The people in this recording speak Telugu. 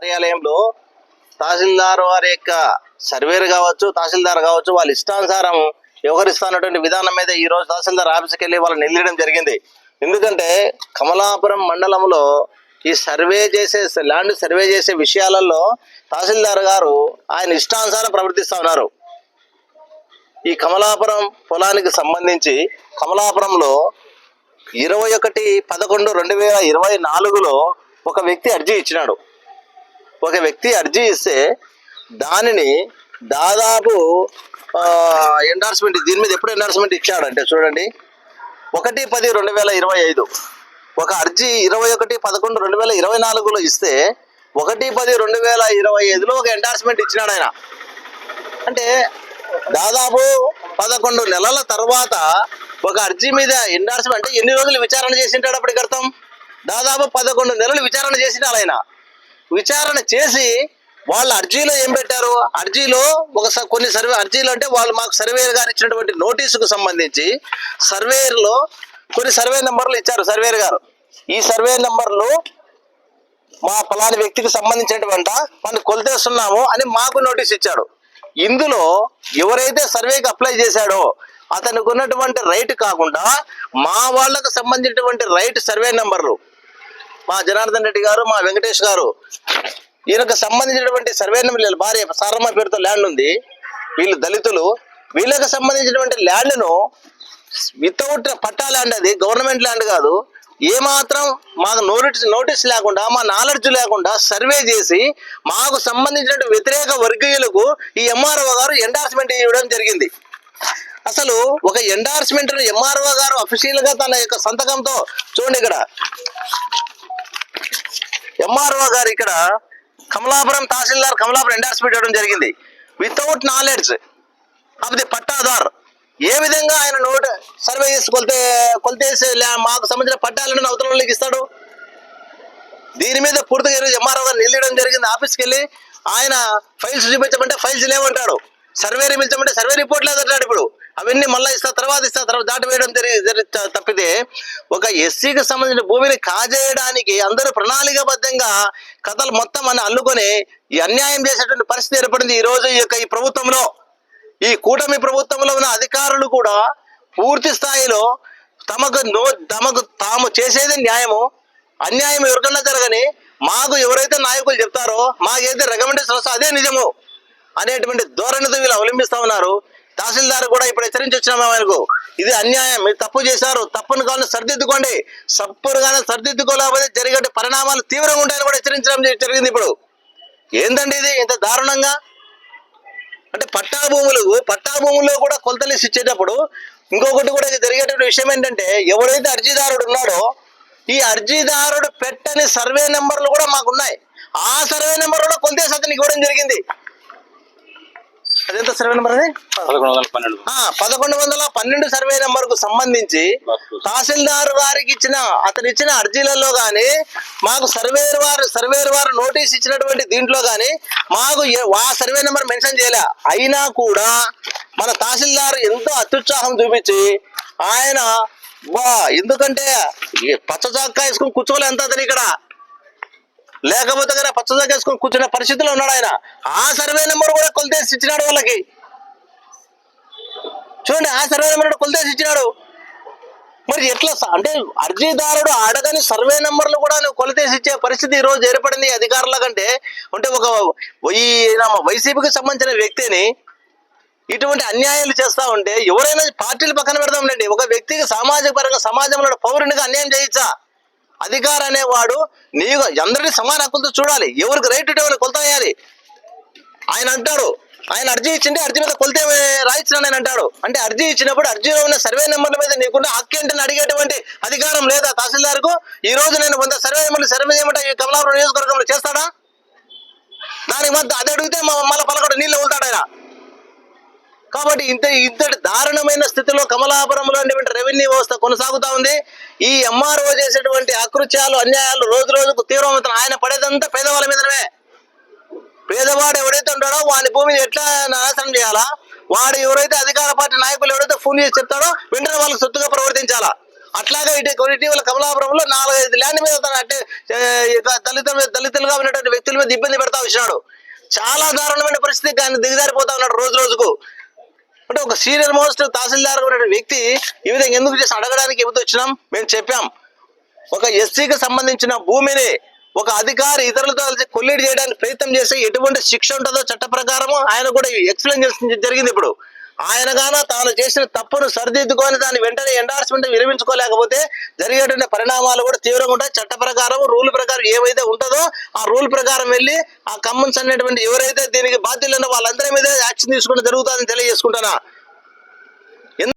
కార్యాలయంలో తహసీల్దార్ వారి యొక్క సర్వేర్ కావచ్చు తహసీల్దార్ కావచ్చు వాళ్ళ ఇష్టానుసారం వ్యవహరిస్తున్నటువంటి విధానం మీద ఈ రోజు తహసీల్దార్ ఆఫీస్కి వెళ్ళి వాళ్ళని నిలయడం జరిగింది. ఎందుకంటే కమలాపురం మండలంలో ఈ సర్వే చేసే ల్యాండ్ సర్వే చేసే విషయాలలో తహసీల్దార్ గారు ఆయన ఇష్టానుసారం ప్రవర్తిస్తూ ఉన్నారు. ఈ కమలాపురం పొలానికి సంబంధించి కమలాపురంలో ఇరవై ఒకటి పదకొండు రెండు వేల ఇరవై నాలుగులో ఒక వ్యక్తి అర్జీ ఇచ్చినాడు. ఒక వ్యక్తి అర్జీ ఇస్తే దానిని దాదాపు ఎండార్స్మెంట్ దీని మీద ఎప్పుడు ఎండార్స్మెంట్ ఇచ్చాడు అంటే చూడండి. ఒకటి పది రెండు వేల ఇరవై ఐదు. ఒక అర్జీ ఇరవై ఒకటి పదకొండు రెండు వేల ఇరవై నాలుగులో ఇస్తే ఒకటి పది రెండు వేల ఇరవై ఐదులో ఒక ఎండార్స్మెంట్ ఇచ్చినాడు ఆయన. అంటే దాదాపు పదకొండు నెలల తర్వాత ఒక అర్జీ మీద ఎండార్స్మెంట్ అంటే ఎన్ని రోజులు విచారణ చేసింటాడు అప్పటికి అర్థం దాదాపు పదకొండు నెలలు విచారణ చేసినాడు ఆయన. విచారణ చేసి వాళ్ళ అర్జీలో ఏం పెట్టారు? అర్జీలో ఒక స- కొన్ని సర్వే అర్జీలు అంటే వాళ్ళు మాకు సర్వేయర్ గారు ఇచ్చినటువంటి నోటీసుకు సంబంధించి సర్వేయర్లో కొన్ని సర్వే నెంబర్లు ఇచ్చారు సర్వేయర్ గారు. ఈ సర్వే నెంబర్లు మా ఫలాని వ్యక్తికి సంబంధించినటువంటి మనం కొలితేస్తున్నాము అని మాకు నోటీస్ ఇచ్చాడు. ఇందులో ఎవరైతే సర్వేకి అప్లై చేశాడో అతనికి ఉన్నటువంటి రైట్ కాకుండా మా వాళ్ళకు సంబంధించినటువంటి రైట్ సర్వే నెంబర్లు మా జనార్దన్ రెడ్డి గారు మా వెంకటేష్ గారు. ఈయనకు సంబంధించినటువంటి సర్వే నెంబర్ భార్య సారమ్మ పేరుతో ల్యాండ్ ఉంది. వీళ్ళు దళితులు. వీళ్ళకి సంబంధించినటువంటి ల్యాండ్ను వితౌట్ పట్టా ల్యాండ్ అది గవర్నమెంట్ ల్యాండ్ కాదు. ఏమాత్రం మాకు నోటీస్ నోటీస్ లేకుండా మా నాలెడ్జ్ లేకుండా సర్వే చేసి మాకు సంబంధించిన వ్యతిరేక వర్గీయులకు ఈ ఎంఆర్ఓ గారు ఎండార్స్మెంట్ ఇవ్వడం జరిగింది. అసలు ఒక ఎండార్స్మెంట్ ఎంఆర్ఓ గారు అఫీషియల్గా తన యొక్క సంతకంతో చూడండి ఇక్కడ. ఎంఆర్ఓ గారు ఇక్కడ కమలాపురం తహసీల్దార్ కమలాపురం ఎండార్స్మెంట్ ఇవ్వడం జరిగింది. Without knowledge of the pattadar ఏ విధంగా ఆయన నోట్ సర్వే చేసి కొలితే కొలితేసి మాకు సంబంధించిన పట్టాలను అవతల వాళ్ళకి ఇస్తాడు? దీని మీద పూర్తిగా ఈరోజు ఎంఆర్ఓ గారు నిలయడం జరిగింది. ఆఫీస్కి వెళ్ళి ఆయన ఫైల్స్ చూపించమంటే ఫైల్స్ లేవంటాడు. సర్వే పిలిచమంటే సర్వే రిపోర్ట్ లేదంటాడు ఇప్పుడు. అవన్నీ మళ్ళీ ఇస్తా తర్వాత ఇస్తా తర్వాత దాటి వేయడం జరిగి తప్పితే ఒక ఎస్సీకి సంబంధించిన భూమిని కాజేయడానికి అందరూ ప్రణాళికాబద్ధంగా కథలు మొత్తం అని అల్లుకొని ఈ అన్యాయం చేసేటువంటి పరిస్థితి ఏర్పడింది ఈ రోజు ఈ యొక్క ఈ ప్రభుత్వంలో. ఈ కూటమి ప్రభుత్వంలో ఉన్న అధికారులు కూడా పూర్తి స్థాయిలో తమకు నో తమకు తాము చేసేది న్యాయము అన్యాయం ఎవరికన్నా జరగని మాకు ఎవరైతే నాయకులు చెప్తారో మాకైతే రికమెండేషన్ వస్తా అదే నిజము అనేటువంటి ధోరణితో వీళ్ళు అవలంబిస్తా ఉన్నారు. తహసీల్దార్ కూడా ఇప్పుడు హెచ్చరించి వచ్చినాము ఆయనకు. ఇది అన్యాయం మీరు తప్పు చేశారు తప్పును కావాలని సరిదిద్దుకోండి. సప్పురుగానే సరిదిద్దుకోలేకపోతే జరిగే పరిణామాలు తీవ్రంగా ఉంటాయని కూడా హెచ్చరించడం జరిగింది ఇప్పుడు. ఏందండి ఇది? ఇంత దారుణంగా? అంటే పట్టా భూములు పట్టా భూముల్లో కూడా కొలతలేసి ఇచ్చేటప్పుడు ఇంకొకటి కూడా జరిగేటువంటి విషయం ఏంటంటే ఎవరైతే అర్జీదారుడు ఉన్నాడో ఈ అర్జీదారుడు పెట్టని సర్వే నెంబర్లు కూడా మాకున్నాయి. ఆ సర్వే నెంబర్ కూడా కొలతేసి అతనికి ఇవ్వడం జరిగింది. అదెంత సర్వే నెంబర్ అది? పదకొండు వందల పన్నెండు. సర్వే నెంబర్కు సంబంధించి తహసీల్దార్ గారికి ఇచ్చిన అతను ఇచ్చిన అర్జీలలో గాని మాకు సర్వేర్ వారు సర్వేర్ వారు నోటీస్ ఇచ్చినటువంటి దీంట్లో గాని మాకు ఆ సర్వే నెంబర్ మెన్షన్ చేయలే. అయినా కూడా మన తహసీల్దార్ ఎంతో అత్యుత్సాహం చూపించి ఆయన బా ఎందుకంటే పచ్చ చొక్కా వేసుకుని కూర్చోలే ఎంత అతను ఇక్కడ. లేకపోతే కదా పచ్చదగ్గేసుకొని కూర్చున్న వేసుకుని కూర్చునే పరిస్థితిలో ఉన్నాడు ఆయన. ఆ సర్వే నెంబర్ కూడా కొలితేసి ఇచ్చినాడు వాళ్ళకి. చూడండి ఆ సర్వే నెంబర్ కొలితేసి ఇచ్చినాడు. మరి ఎట్లా అంటే అర్జీదారుడు అడగని సర్వే నెంబర్లు కూడా నువ్వు కొలతేసి ఇచ్చే పరిస్థితి ఈ రోజు ఏర్పడింది అధికారుల కంటే. అంటే ఒక ఈ వైసీపీకి సంబంధించిన వ్యక్తిని ఇటువంటి అన్యాయాలు చేస్తా ఉంటే ఎవరైనా పార్టీలు పక్కన పెడదాంలేండి ఒక వ్యక్తికి సామాజిక పరంగా సమాజంలో పౌరునిగా అన్యాయం చేయొచ్చా అధికారం అనేవాడు నీకు అందరినీ సమాన హక్కులతో చూడాలి. ఎవరికి రైట్ ఉంటే కొలత వేయాలి. ఆయన అంటాడు ఆయన అర్జీ ఇచ్చింటే అర్జీ మీద కొలితే రాయించిన ఆయన అంటాడు. అంటే అర్జీ ఇచ్చినప్పుడు అర్జీలో ఉన్న సర్వే నెంబర్ల మీద నీకున్న హక్కు ఏంటని అడిగేటువంటి అధికారం లేదా తహసీల్దార్కు? ఈ రోజు నేను వంద సర్వే నెంబర్లు సర్వే చేయమంటే ఈ కమలాపురం నియోజకవర్గంలో చేస్తాడా? దానికి మధ్య అది అడిగితే మళ్ళీ పలకడు నీళ్ళు ఉంటాడు ఆయన. కాబట్టి ఇంత ఇంతటి దారుణమైన స్థితిలో కమలాపురంలో ఉండేటువంటి రెవెన్యూ వ్యవస్థ కొనసాగుతా ఉంది. ఈ ఎంఆర్ఓ చేసేటువంటి అకృత్యాలు అన్యాయాలు రోజు రోజుకు తీవ్రమవుతున్నాయి ఆయన పడేదంతా పేదవాళ్ళ మీదనే. పేదవాడు ఎవడైతే ఉంటాడో వాని భూమిని ఎట్లా నాశనం చేయాలా? వాడు ఎవరైతే అధికార పార్టీ నాయకులు ఎవరైతే ఫోన్ చేసి చెప్తాడో వెంటనే వాళ్ళకి సొత్తుగా ప్రవర్తించాలా? అట్లాగే ఇటు ఇటీవల కమలాపురంలో నాలుగైదు ల్యాండ్ మీద తన అంటే ఏ, మీద దళితుల దళితులుగా ఉన్నటువంటి వ్యక్తుల మీద ఇబ్బంది పెడతా వచ్చినాడు. చాలా దారుణమైన పరిస్థితి ఆయన దిగజారిపోతా ఉన్నాడు రోజు రోజుకు. అంటే ఒక సీనియర్ మోస్ట్ తహసీల్దార్ వ్యక్తి ఈ విధంగా ఎందుకు చేసి అడగడానికి ఎప్పుడు వచ్చినాం? మేము చెప్పాం. ఒక ఎస్సీకి సంబంధించిన భూమిని ఒక అధికారి ఇతరులతో కలిసి కొల్లీడు చేయడానికి ప్రయత్నం చేసి ఎటువంటి శిక్ష ఉంటుందో చట్ట ప్రకారం ఆయన కూడా ఎక్స్ప్లెయిన్ చేసి జరిగింది ఇప్పుడు. ఆయన గాన తాను చేసిన తప్పును సరిదిద్దుకొని దాన్ని వెంటనే ఎండార్స్మెంట్ విరమించుకోలేకపోతే జరిగేటువంటి పరిణామాలు కూడా తీవ్రంగా ఉంటాయి. చట్ట ప్రకారం రూల్ ప్రకారం ఏవైతే ఉంటుందో ఆ రూల్ ప్రకారం వెళ్ళి ఆ కమ్మన్స్ అనేటువంటి ఎవరైతే దీనికి బాధ్యులు వాళ్ళందరి మీద యాక్షన్ తీసుకోవడం జరుగుతుందని తెలియజేసుకుంటున్నా.